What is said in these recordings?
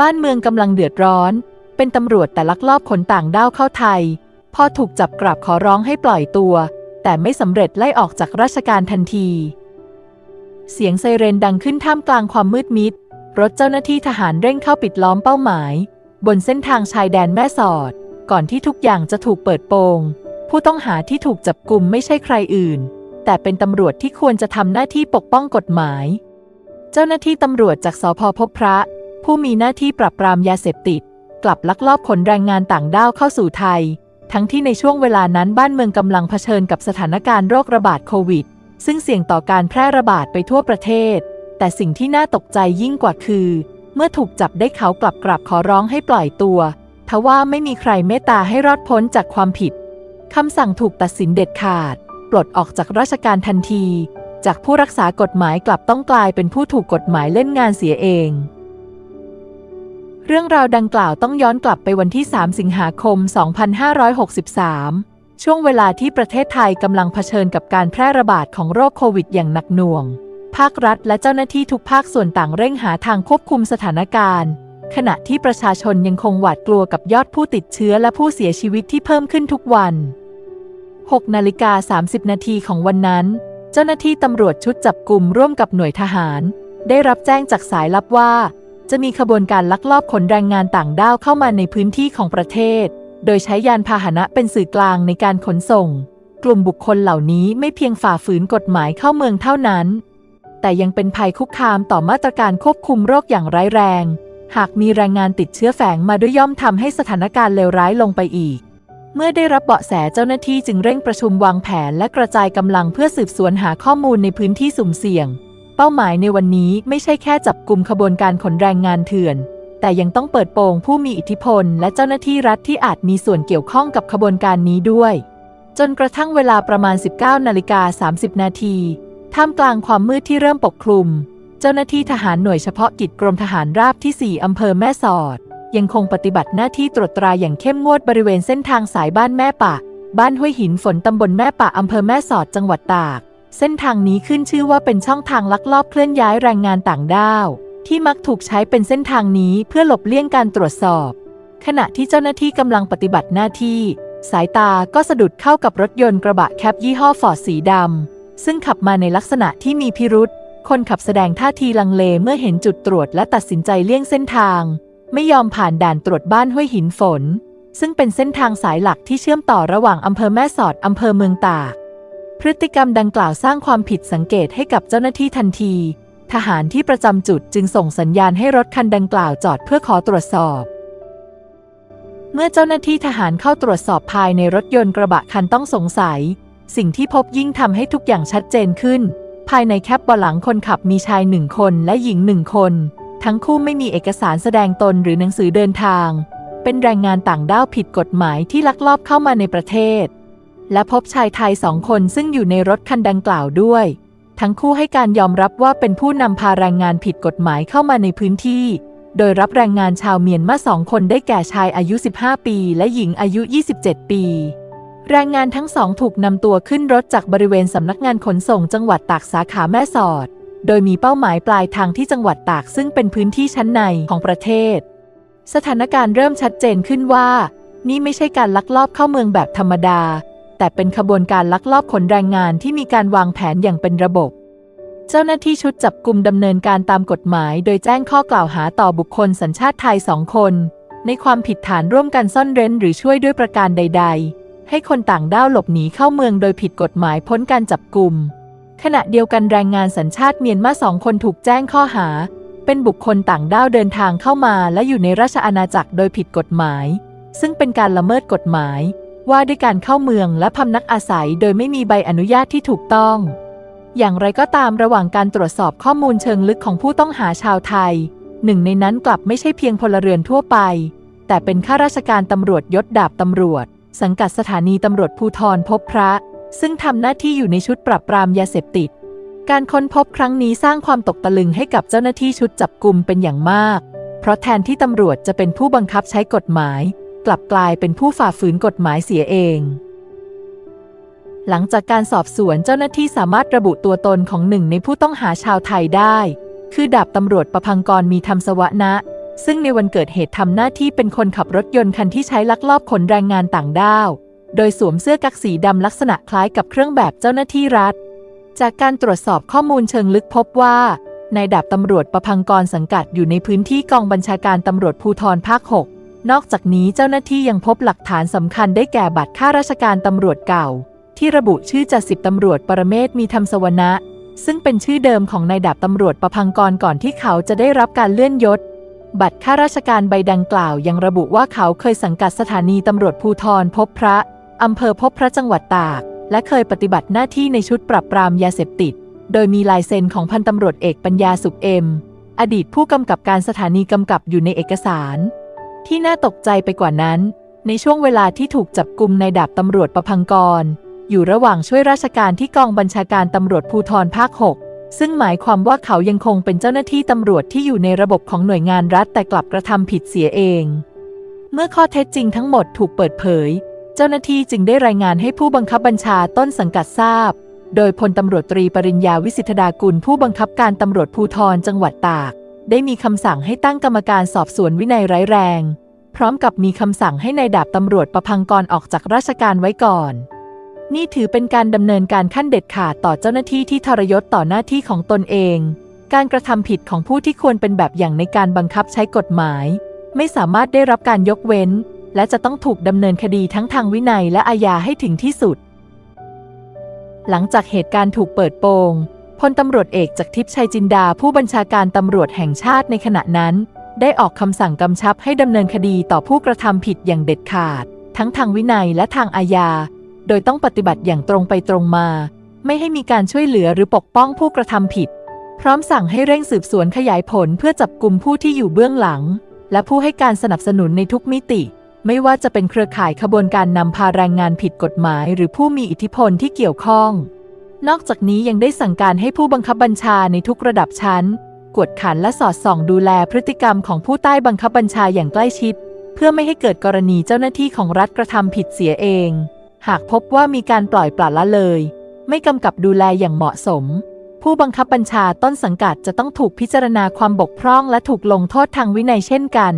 บ้านเมืองกำลังเดือดร้อน เป็นตำรวจแต่ลักลอบขนต่างด้าวเข้าไทย พอถูกจับกลับขอร้องให้ปล่อยตัว แต่ไม่สำเร็จไล่ออกจากราชการทันที เสียงไซเรนดังขึ้นท่ามกลางความมืดมิด รถเจ้าหน้าที่ทหารเร่งเข้าปิดล้อมเป้าหมาย บนเส้นทางชายแดนแม่สอด ก่อนที่ทุกอย่างจะถูกเปิดโปง ผู้ต้องหาที่ถูกจับกลุ่มไม่ใช่ใครอื่น แต่เป็นตำรวจที่ควรจะทำหน้าที่ปกป้องกฎหมาย เจ้าหน้าที่ตำรวจจากสพพบพระ ผู้มีหน้าที่ปราบปรามยาเสพติด กลับลักลอบขนแรงงานต่างด้าวเข้าสู่ไทย ทั้งที่ในช่วงเวลานั้นบ้านเมืองกำลังเผชิญกับสถานการณ์โรคระบาดโควิด ซึ่งเสี่ยงต่อการแพร่ระบาดไปทั่วประเทศ แต่สิ่งที่น่าตกใจยิ่งกว่าคือ เมื่อถูกจับได้เขากลับกลับขอร้องให้ปล่อยตัว ทว่าไม่มีใครเมตตาให้รอดพ้นจากความผิดคำสั่งถูกตัดสินเด็ดขาด ปลดออกจากราชการทันที จากผู้รักษากฎหมายกลับต้องกลายเป็นผู้ถูกกฎหมายเล่นงานเสียเอง เรื่องราวดังกล่าวต้องย้อนกลับไปวันที่ 3 สิงหาคม 2563 ช่วงเวลาที่ประเทศไทยกำลังเผชิญกับการแพร่ระบาดของโรคโควิดอย่างหนักหน่วง ภาครัฐและเจ้าหน้าที่ทุกภาคส่วนต่างเร่งหาทางควบคุมสถานการณ์ ขณะที่ประชาชนยังคงหวาดกลัวกับยอดผู้ติดเชื้อและผู้เสียชีวิตที่เพิ่มขึ้นทุกวัน 6 นาฬิกา 30 นาทีของวันนั้น เจ้าหน้าที่ตำรวจชุดจับกลุ่มร่วมกับหน่วยทหาร ได้รับแจ้งจากสายลับว่า จะมีขบวนการลักลอบขนแรงงานต่างด้าวเข้ามาในพื้นที่ของประเทศ โดยใช้ยานพาหนะเป็นสื่อกลางในการขนส่ง กลุ่มบุคคลเหล่านี้ไม่เพียงฝ่าฝืนกฎหมายเข้าเมืองเท่านั้น แต่ยังเป็นภัยคุกคามต่อมาตรการควบคุมโรคอย่างร้ายแรง หากมีแรงงานติดเชื้อแฝงมาด้วยย่อมทำให้สถานการณ์เลวร้ายลงไปอีก เมื่อได้รับเบาะแสเจ้าหน้าที่จึงเร่งประชุมวางแผนและกระจายกำลังเพื่อสืบสวนหาข้อมูลในพื้นที่สุ่มเสี่ยง เป้าหมายในวันนี้ไม่ใช่แค่จับกลุ่มขบวนการขนแรงงานเถื่อน แต่ยังต้องเปิดโปงผู้มีอิทธิพล และเจ้าหน้าที่รัฐที่อาจมีส่วนเกี่ยวข้องกับขบวนการนี้ด้วย จนกระทั่งเวลาประมาณ 19นาฬิกา30 นาทีท่ามกลางความมืดที่เริ่มปกคลุม เจ้าหน้าที่ทหารหน่วยเฉพาะกิจกรมทหารราบที่ 4 อำเภอแม่สอด ยังคงปฏิบัติหน้าที่ตรวจตราอย่างเข้มงวดบริเวณเส้นทางสายบ้านแม่ปะ บ้านห้วยหินฝนตำบลแม่ปะอำเภอแม่สอดจังหวัดตาก เส้นทางนี้ขึ้นชื่อว่าเป็นช่องทางลักลอบเคลื่อนย้ายแรงงานต่างด้าว ที่มักถูกใช้เป็นเส้นทางนี้เพื่อหลบเลี่ยงการตรวจสอบ ขณะที่เจ้าหน้าที่กำลังปฏิบัติหน้าที่ สายตาก็สะดุดเข้ากับรถยนต์กระบะแคปยี่ห้อฟอร์ดสีดำซึ่งขับมาในลักษณะที่มีพิรุษคนขับแสดงท่าทีลังเลเมื่อเห็นจุดตรวจและตัดสินใจเลี่ยงเส้นทาง ไม่ยอมผ่านด่านตรวจบ้านห้วยหินฝน ซึ่งเป็นเส้นทางสายหลักที่เชื่อมต่อระหว่างอำเภอแม่สอดอำเภอเมืองตาก พฤติกรรมดังกล่าวสร้างความผิดสังเกตให้กับเจ้าหน้าที่ทันที ทหารที่ประจำจุดจึงส่งสัญญาณให้รถคันดังกล่าวจอดเพื่อขอตรวจสอบ เมื่อเจ้าหน้าที่ทหารเข้าตรวจสอบภายในรถยนต์กระบะคันต้องสงสัย สิ่งที่พบยิ่งทำให้ทุกอย่างชัดเจนขึ้น ภายในแคปบาะหลังคนขับมีชายหนึ่งคนและหญิงหนึ่งคน ทั้งคู่ไม่มีเอกสารแสดงตนหรือหนังสือเดินทาง เป็นแรงงานต่างด้าวผิดกฎหมายที่ลักลอบเข้ามาในประเทศ และพบชายไทยสองคนซึ่งอยู่ในรถคันดังกล่าวด้วย ทั้งคู่ให้การยอมรับว่าเป็นผู้นำพาแรงงานผิดกฎหมายเข้ามาในพื้นที่ โดยรับแรงงานชาวเมียนมาสองคนได้แก่ชายอายุ 15 ปี และหญิงอายุ 27 ปีแรงงานทั้งสองถูกนำตัวขึ้นรถจากบริเวณสำนักงานขนส่งจังหวัดตากสาขาแม่สอด โดยมีเป้าหมายปลายทางที่จังหวัดตากซึ่งเป็นพื้นที่ชั้นในของประเทศ สถานการณ์เริ่มชัดเจนขึ้นว่า นี่ไม่ใช่การลักลอบเข้าเมืองแบบธรรมดา แต่เป็นขบวนการลักลอบขนแรงงานที่มีการวางแผนอย่างเป็นระบบ เจ้าหน้าที่ชุดจับกลุ่มดำเนินการตามกฎหมาย โดยแจ้งข้อกล่าวหาต่อบุคคลสัญชาติไทยสองคน ในความผิดฐานร่วมกันซ่อนเร้นหรือช่วยด้วยประการใด ๆ ให้คนต่างด้าวหลบหนีเข้าเมืองโดยผิดกฎหมายพ้นการจับกลุ่ม ขณะเดียวกันแรงงานสัญชาติเมียนมาสองคนถูกแจ้งข้อหา เป็นบุคคลต่างด้าวเดินทางเข้ามา และอยู่ในราชอาณาจักรโดยผิดกฎหมาย ซึ่งเป็นการละเมิดกฎหมาย ว่าด้วยการเข้าเมืองและพำนักอาศัยโดยไม่มีใบอนุญาตที่ถูกต้อง อย่างไรก็ตามระหว่างการตรวจสอบข้อมูลเชิงลึกของผู้ต้องหาชาวไทย หนึ่งในนั้นกลับไม่ใช่เพียงพลเรือนทั่วไป แต่เป็นข้าราชการตำรวจยศดาบตำรวจ สังกัดสถานีตำรวจภูธรพบพระ ซึ่งทำหน้าที่อยู่ในชุดปรับปรามยาเสพติด การค้นพบครั้งนี้สร้างความตกตะลึงให้กับเจ้าหน้าที่ชุดจับกลุ่มเป็นอย่างมาก เพราะแทนที่ตำรวจจะเป็นผู้บังคับใช้กฎหมาย กลับกลายเป็นผู้ฝ่าฝืนกฎหมายเสียเอง หลังจากการสอบสวนเจ้าหน้าที่สามารถระบุตัวตนของหนึ่งในผู้ต้องหาชาวไทยได้ คือดาบตำรวจประพังกรมีธรรมสวนะ ซึ่งในวันเกิดเหตุทำหน้าที่เป็นคนขับรถยนต์คันที่ใช้ลักลอบขนแรงงานต่างด้าว โดยสวมเสื้อกั๊กสีดำลักษณะคล้ายกับเครื่องแบบเจ้าหน้าที่รัฐ จากการตรวจสอบข้อมูลเชิงลึกพบว่านายดาบตำรวจประพังกรสังกัดอยู่ในพื้นที่กองบัญชาการตำรวจภูธรภาค 6 นอกจากนี้เจ้าหน้าที่ยังพบหลักฐานสำคัญได้แก่บัตรข้าราชการตำรวจเก่า ที่ระบุชื่อจ่าสิบตำรวจปรเมศมีธรรมสวนะ ซึ่งเป็นชื่อเดิมของนายดาบตำรวจประพังกรก่อนที่เขาจะได้รับการเลื่อนยศ บัตรข้าราชการใบดังกล่าวยังระบุว่าเขาเคยสังกัดสถานีตำรวจภูธรพบพระอำเภอพบพระจังหวัดตาก และเคยปฏิบัติหน้าที่ในชุดปราบปรามยาเสพติด โดยมีลายเซ็นของพันตำรวจเอกปัญญาสุขเอ็ม อดีตผู้กำกับการสถานีกำกับอยู่ในเอกสาร ที่น่าตกใจไปกว่านั้น ในช่วงเวลาที่ถูกจับกลุมในดาบตำรวจประพังกร อยู่ระหว่างช่วยราชการที่กองบัญชาการตำรวจภูธรภาค 6 ซึ่งหมายความว่าเขายังคงเป็นเจ้าหน้าที่ตำรวจที่อยู่ในระบบของหน่วยงานรัฐแต่กลับกระทำผิดเสียเอง เมื่อข้อเท็จจริงทั้งหมดถูกเปิดเผย เจ้าหน้าที่จึงได้รายงานให้ผู้บังคับบัญชาต้นสังกัดทราบ โดยพลตำรวจตรีปริญญาวิสิทธดากุลผู้บังคับการตำรวจภูธรจังหวัดตาก ได้มีคำสั่งให้ตั้งกรรมการสอบสวนวินัยร้ายแรง พร้อมกับมีคำสั่งให้ในายดาบตำรวจประพังกรออกจากราชการไว้ก่อน นี่ถือเป็นการดำเนินการขั้นเด็ดขาดต่อเจ้าหน้าที่ที่ทรยศต่อหน้าที่ของตนเอง การกระทำผิดของผู้ที่ควรเป็นแบบอย่างในการบังคับใช้กฎหมาย ไม่สามารถได้รับการยกเว้น และจะต้องถูกดำเนินคดีทั้งทางวินัยและอาญาให้ถึงที่สุด หลังจากเหตุการณ์ถูกเปิดโปง พลตำรวจเอกจากทิพย์ชัยจินดาผู้บัญชาการตำรวจแห่งชาติในขณะนั้น ได้ออกคำสั่งกำชับให้ดำเนินคดีต่อผู้กระทำผิดอย่างเด็ดขาด ทั้งทางวินัยและทางอาญา โดยต้องปฏิบัติอย่างตรงไปตรงมา ไม่ให้มีการช่วยเหลือหรือปกป้องผู้กระทำผิด พร้อมสั่งให้เร่งสืบสวนขยายผลเพื่อจับกลุ่มผู้ที่อยู่เบื้องหลัง และผู้ให้การสนับสนุนในทุกมิติ ไม่ว่าจะเป็นเครือข่ายขบวนการนำพาแรงงานผิดกฎหมาย หรือผู้มีอิทธิพลที่เกี่ยวข้อง นอกจากนี้ยังได้สั่งการให้ผู้บังคับบัญชาในทุกระดับชั้น กวดขันและสอดส่องดูแลพฤติกรรมของผู้ใต้บังคับบัญชาอย่างใกล้ชิด เพื่อไม่ให้เกิดกรณีเจ้าหน้าที่ของรัฐกระทำผิดเสียเอง หากพบว่ามีการปล่อยปละละเลย ไม่กำกับดูแลอย่างเหมาะสม ผู้บังคับบัญชาต้นสังกัดจะต้องถูกพิจารณาความบกพร่องและถูกลงโทษทางวินัยเช่นกัน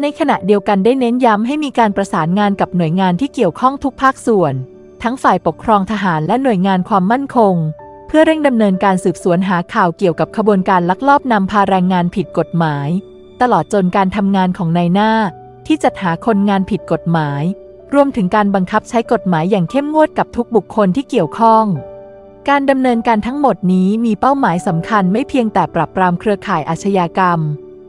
ในขณะเดียวกันได้เน้นย้ำให้มีการประสานงานกับหน่วยงานที่เกี่ยวข้องทุกภาคส่วน ทั้งฝ่ายปกครองทหารและหน่วยงานความมั่นคง เพื่อเร่งดำเนินการสืบสวนหาข่าวเกี่ยวกับขบวนการลักลอบนำพาแรงงานผิดกฎหมาย ตลอดจนการทำงานของนายหน้า ที่จัดหาคนงานผิดกฎหมาย รวมถึงการบังคับใช้กฎหมายอย่างเข้มงวดกับทุกบุคคลที่เกี่ยวข้องการดำเนินการทั้งหมดนี้มีเป้าหมายสำคัญไม่เพียงแต่ปราบปรามเครือข่ายอาชญากรรม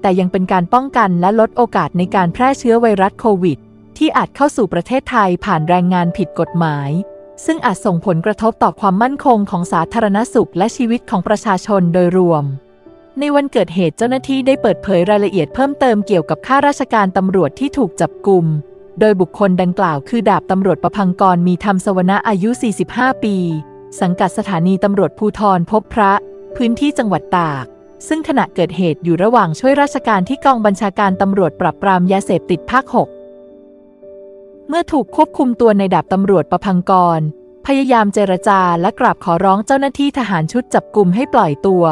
แต่ยังเป็นการป้องกันและลดโอกาสในการแพร่เชื้อไวรัสโควิด ที่อาจเข้าสู่ประเทศไทยผ่านแรงงานผิดกฎหมาย ซึ่งอาจส่งผลกระทบต่อความมั่นคงของสาธารณสุขและชีวิตของประชาชนโดยรวม ในวันเกิดเหตุเจ้าหน้าที่ได้เปิดเผยรายละเอียดเพิ่มเติมเกี่ยวกับข้าราชการตำรวจที่ถูกจับกลุ่ม โดยบุคคลดังกล่าวคือดาบตำรวจประพังกรมีธรรมสวนะอายุ 45 ปี สังกัดสถานีตำรวจภูธรพบพระ พื้นที่จังหวัดตากซึ่งขณะเกิดเหตุอยู่ระหว่างช่วยราชการที่กองบัญชาการตำรวจปราบปรามยาเสพติดภาค 6 เมื่อถูกควบคุมตัวในดาบตำรวจประพังกร พยายามเจรจาและกราบขอร้องเจ้าหน้าที่ทหารชุดจับกลุ่มให้ปล่อยตัว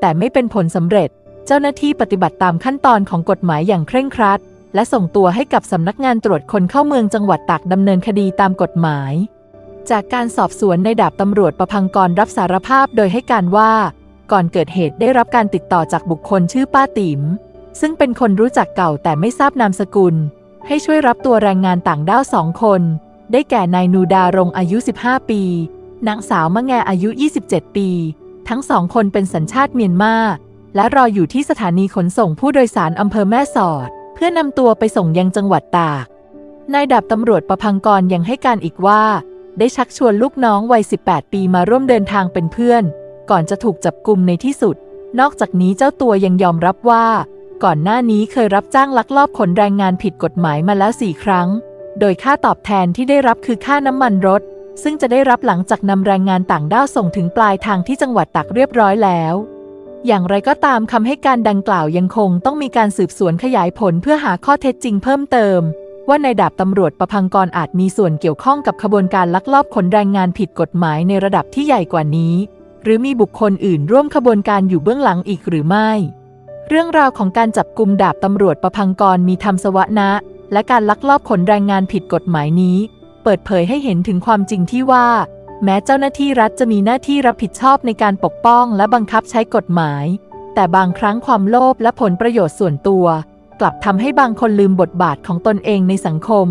แต่ไม่เป็นผลสำเร็จ เจ้าหน้าที่ปฏิบัติตามขั้นตอนของกฎหมายอย่างเคร่งครัด และส่งตัวให้กับสำนักงานตรวจคนเข้าเมืองจังหวัดตากดำเนินคดีตามกฎหมาย จากการสอบสวนในดาบตำรวจประพังกรรับสารภาพโดยให้การว่า ก่อนเกิดเหตุได้รับการติดต่อจากบุคคลชื่อป้าติ๋มซึ่งเป็นคนรู้จักเก่าแต่ไม่ทราบนามสกุล ให้ช่วยรับตัวแรงงานต่างด้าวสองคน ได้แก่นายนูดารงอายุ 15 ปี นางสาวมะแงอายุ 27 ปี ทั้งสองคนเป็นสัญชาติเมียนมา และรออยู่ที่สถานีขนส่งผู้โดยสารอำเภอแม่สอด เพื่อนำตัวไปส่งยังจังหวัดตาก นายดาบตำรวจประพังกรยังให้การอีกว่า ได้ชักชวนลูกน้องวัย 18 ปีมาร่วมเดินทางเป็นเพื่อน ก่อนจะถูกจับกลุ่มในที่สุด นอกจากนี้เจ้าตัวยังยอมรับว่า ก่อนหน้านี้เคยรับจ้างลักลอบขนแรงงานผิดกฎหมายมาแล้วสี่ครั้ง โดยค่าตอบแทนที่ได้รับคือค่าน้ำมันรถ ซึ่งจะได้รับหลังจากนำแรงงานต่างด้าวส่งถึงปลายทางที่จังหวัดตากเรียบร้อยแล้ว อย่างไรก็ตามคำให้การดังกล่าวยังคงต้องมีการสืบสวนขยายผลเพื่อหาข้อเท็จจริงเพิ่มเติม ว่านายดาบตำรวจประพังกรอาจมีส่วนเกี่ยวข้องกับขบวนการลักลอบขนแรงงานผิดกฎหมายในระดับที่ใหญ่กว่านี้ หรือมีบุคคลอื่นร่วมขบวนการอยู่เบื้องหลังอีกหรือไม่ เรื่องราวของการจับกลุ่มดาบตำรวจประพังกรมีธรรมสวนะ และการลักลอบขนแรงงานผิดกฎหมายนี้ เปิดเผยให้เห็นถึงความจริงที่ว่า แม้เจ้าหน้าที่รัฐจะมีหน้าที่รับผิดชอบในการปกป้องและบังคับใช้กฎหมาย แต่บางครั้งความโลภและผลประโยชน์ส่วนตัว กลับทำให้บางคนลืมบทบาทของตนเองในสังคม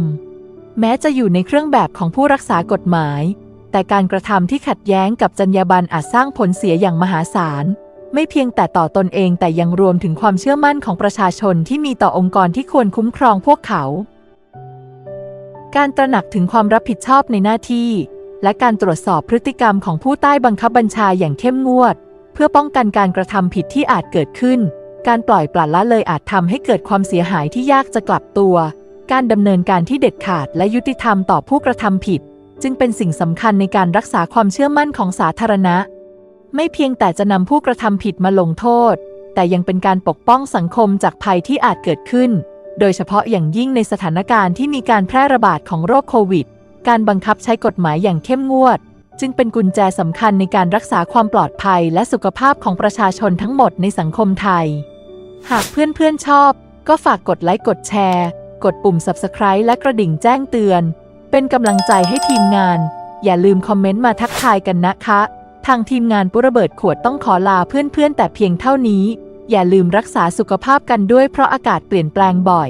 แม้จะอยู่ในเครื่องแบบของผู้รักษากฎหมาย แต่การกระทำที่ขัดแย้งกับจรรยาบรรณอาจสร้างผลเสียอย่างมหาศาล ไม่เพียงแต่ต่อตนเองแต่ยังรวมถึงความเชื่อมั่นของประชาชนที่มีต่อองค์กรที่ควรคุ้มครองพวกเขา การตระหนักถึงความรับผิดชอบในหน้าที่ และการตรวจสอบพฤติกรรมของผู้ใต้บังคับบัญชาอย่างเข้มงวด เพื่อป้องกันการกระทำผิดที่อาจเกิดขึ้น การปล่อยปละละเลยอาจทำให้เกิดความเสียหายที่ยากจะกลับตัว การดำเนินการที่เด็ดขาดและยุติธรรมต่อผู้กระทำผิด จึงเป็นสิ่งสำคัญในการรักษาความเชื่อมั่นของสาธารณะ ไม่เพียงแต่จะนำผู้กระทำผิดมาลงโทษ แต่ยังเป็นการปกป้องสังคมจากภัยที่อาจเกิดขึ้น โดยเฉพาะอย่างยิ่งในสถานการณ์ที่มีการแพร่ระบาดของโรคโควิด การบังคับใช้กฎหมายอย่างเข้มงวด จึงเป็นกุญแจสำคัญในการรักษาความปลอดภัยและสุขภาพของประชาชนทั้งหมดในสังคมไทย หากเพื่อนๆชอบ ก็ฝากกดไลค์กดแชร์ กดปุ่ม Subscribe และกระดิ่งแจ้งเตือน เป็นกำลังใจให้ทีมงาน อย่าลืมคอมเมนต์มาทักทายกันนะคะ ทางทีมงานปุระเบิดขวดต้องขอลาเพื่อนๆ แต่เพียงเท่านี้ อย่าลืมรักษาสุขภาพกันด้วยเพราะอากาศเปลี่ยนแปลงบ่อย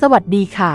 สวัสดีค่ะ